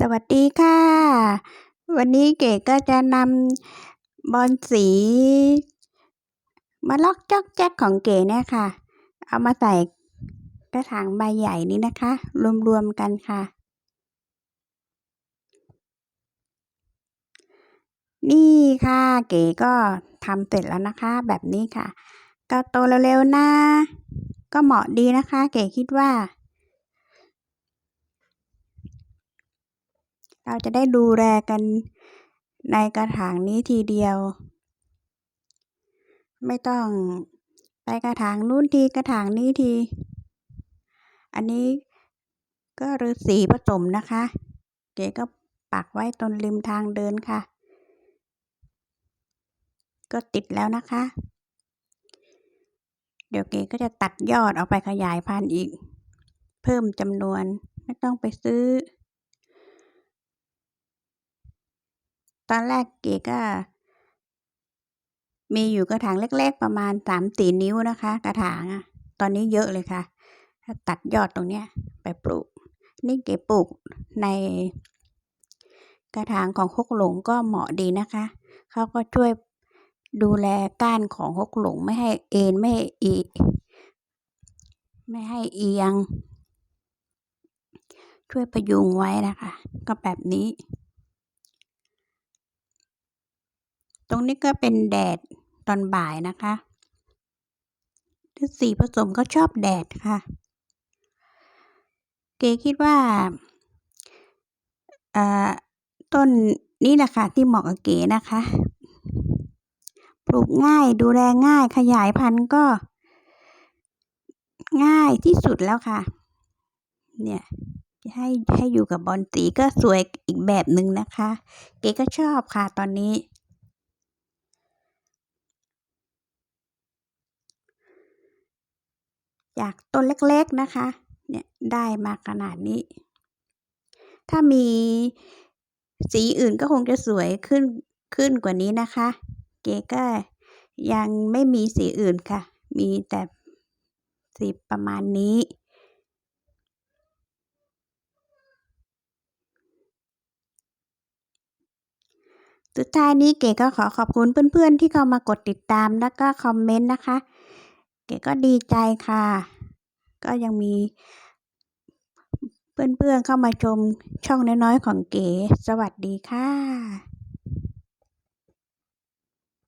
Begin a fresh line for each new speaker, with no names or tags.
สวัสดีค่ะ วันนี้เก๋ก็จะนำบอลสี มาล็อกจอกแจ๊กของเก๋เนี่ยค่ะ เอามาใส่กระถางใบใหญ่นี้นะคะ รวมๆกันค่ะ นี่ค่ะ เก๋ก็ทำเสร็จแล้วนะคะ แบบนี้ค่ะ ก็โตเร็วๆนะ ก็เหมาะดีนะคะ เก๋คิดว่า เราจะได้ดูแลกันในกระถางนี้ทีเดียว ไม่ต้องไปกระถางนู้นทีกระถางนี้ที อันนี้ก็ฤาษีผสมนะคะ เก๋ก็ปักไว้ตรงริมทางเดินค่ะ ก็ติดแล้วนะคะ เดี๋ยวเก๋ก็จะตัดยอดเอาไปขยายพันธุ์อีก เพิ่มจำนวนไม่ต้องไปซื้อ ตอนแรกเก๋ก็ มีอยู่กระถางเล็กๆประมาณสามสี่นิ้วนะคะ กระถางอะตอนนี้เยอะเลยค่ะ ตัดยอดตรงเนี้ยไปปลูก นี่เก๋ปลูกในกระถางของฮกหลงก็เหมาะดีนะคะ เขาก็ช่วยดูแลก้านของฮกหลงไม่ให้เอ็นไม่ให้อีไม่ให้เอียง ช่วยประยุงไว้นะคะ ก็แบบนี้ ตรงนี้ก็เป็นแดดตอนบ่ายนะคะสีผสมก็ชอบแดดค่ะ เก๋คิดว่าต้นนี้แหละค่ะที่เหมาะกับเก๋นะคะ ปลูกง่ายดูแลง่ายขยายพันธุ์ก็ ง่ายที่สุดแล้วค่ะ เนี่ยให้ให้อยู่กับบอลสีก็สวยอีกแบบหนึ่งนะคะ เก๋ก็ชอบค่ะตอนนี้ จากต้นเล็กๆนะคะ เนี่ยได้มาขนาดนี้ ถ้ามีสีอื่นก็คงจะสวยขึ้นขึ้นกว่านี้นะคะ เก๋ก็ยังไม่มีสีอื่นค่ะ มีแต่สีประมาณนี้สุดท้ายนี้เก๋ก็ขอขอบคุณเพื่อนๆที่เข้ามากดติดตามแล้วก็คอมเมนต์นะคะ เก๋ก็ดีใจค่ะ ก็ยังมี เพื่อนๆเข้ามาชมช่องน้อยๆของเก๋ สวัสดีค่ะ